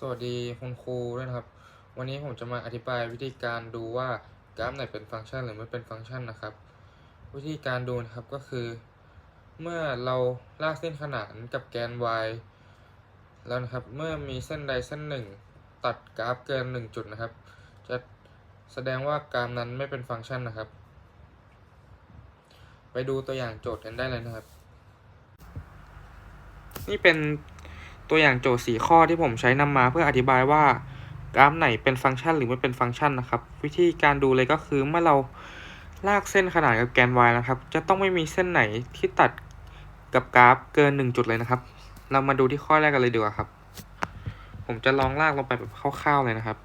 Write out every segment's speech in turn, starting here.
สวัสดีคุณครูด้วยนะครับ วันนี้ผมจะมาอธิบายวิธีการดูว่ากราฟไหนเป็นฟังก์ชันหรือไม่เป็นฟังก์ชันนะครับ วิธีการดูนะครับก็คือ เมื่อเราลากเส้นขนานกับแกน y แล้วนะครับเมื่อมีเส้นใดเส้นหนึ่ง ตัดกราฟเกินหนึ่งจุดนะครับ จะแสดงว่ากราฟนั้นไม่เป็นฟังก์ชันนะครับ ไปดูตัวอย่างโจทย์กันได้เลยนะครับ นี่เป็น ตัวอย่างโจทย์สี่ข้อที่ผมใช้นำมาเพื่ออธิบายว่ากราฟไหนเป็นฟังก์ชันหรือไม่เป็นฟังก์ชันนะครับ วิธีการดูเลยก็คือเมื่อเราลากเส้นขนานกับแกน y นะครับ จะต้องไม่มีเส้นไหนที่ตัดกับกราฟเกินหนึ่งจุดเลยนะครับ เรามาดูที่ข้อแรกกันเลยดีกว่าครับ ผมจะลองลากลงไปแบบคร่าวๆเลยนะครับ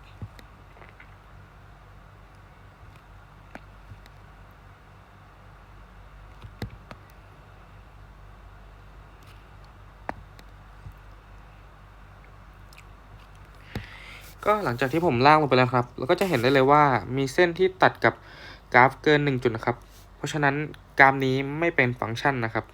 ก็หลังจากที่ผมลากลงไปแล้วครับเราก็จะเห็นได้เลยว่ามีเส้นที่ตัดกับกราฟเกิน 1 จุดนะครับ เพราะฉะนั้นกราฟนี้ไม่เป็นฟังก์ชันนะครับ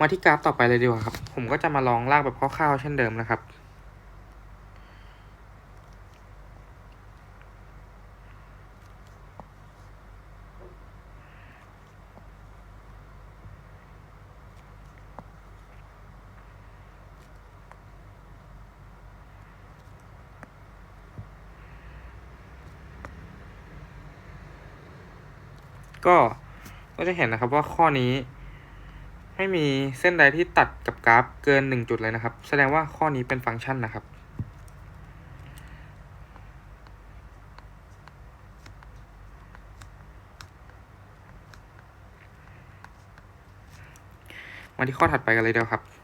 มาที่กราฟต่อไปเลยดีกว่าครับ ผมก็จะมาลองลากแบบคร่าวๆเช่นเดิมนะครับ ก็ก็จะเห็นนะครับว่าข้อนี้ไม่มีเส้นใดที่ตัดกับกราฟเกินหนึ่งจุดเลยนะครับ แสดงว่าข้อนี้เป็นฟังก์ชันนะครับ มาที่ข้อถัดไปกันเลยเดียวครับ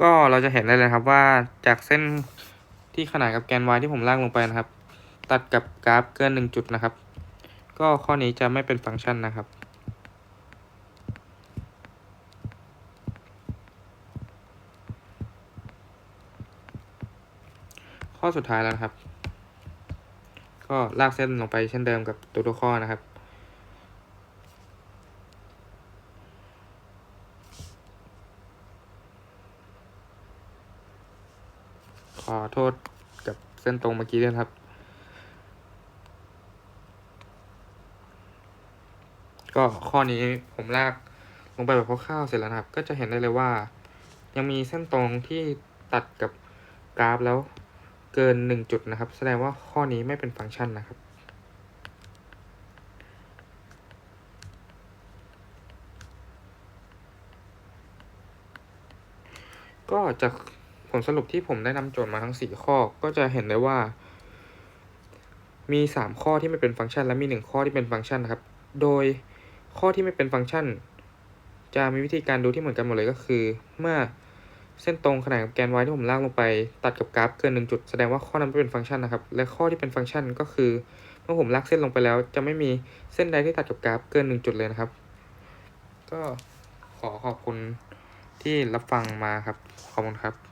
ก็เราจะเห็นได้เลยครับว่าจากเส้นที่ขนานกับแกน y ที่ผมลากลงไปนะครับ ตัดกับกราฟเกินหนึ่งจุดนะครับ ก็ข้อนี้จะไม่เป็นฟังก์ชันนะครับ ข้อสุดท้ายแล้วนะครับ ก็ลากเส้นลงไปเช่นเดิมกับตัวตัวข้อนะครับ อโทษกับเส้นตรงเมื่อกี้ด้วยครับ ก็ข้อนี้ผมลากลงไปแบบคร่าวๆเสร็จแล้วนะครับ ก็จะเห็นได้เลยว่า ยังมีเส้นตรงที่ตัดกับกราฟแล้วเกินหนึ่งจุดนะครับ แสดงว่าข้อนี้ไม่เป็นฟังก์ชันนะครับก็จาก ผลสรุปที่ผมได้นำโจทย์มาทั้ง 4 ข้อก็จะเห็นได้ว่า มี 3 ข้อที่ไม่เป็นฟังก์ชัน และมี 1 ข้อที่เป็นฟังก์ชันนะครับ โดยข้อที่ไม่เป็นฟังก์ชัน จะมีวิธีการดูที่เหมือนกันหมดเลยก็คือ เมื่อเส้นตรงขนานกับแกน y ที่ผมลากลงไป ตัดกับกราฟเกิน1จุดแสดงว่าข้อนั้นไม่เป็นฟังก์ชันนะครับ และข้อที่เป็นฟังก์ชันก็คือ เมื่อผมลากเส้นลงไปแล้ว จะไม่มีเส้นใดที่ตัดกับกราฟเกิน1จุดเลยนะครับ ก็ขอขอบคุณที่รับฟังมาครับ ขอบคุณครับ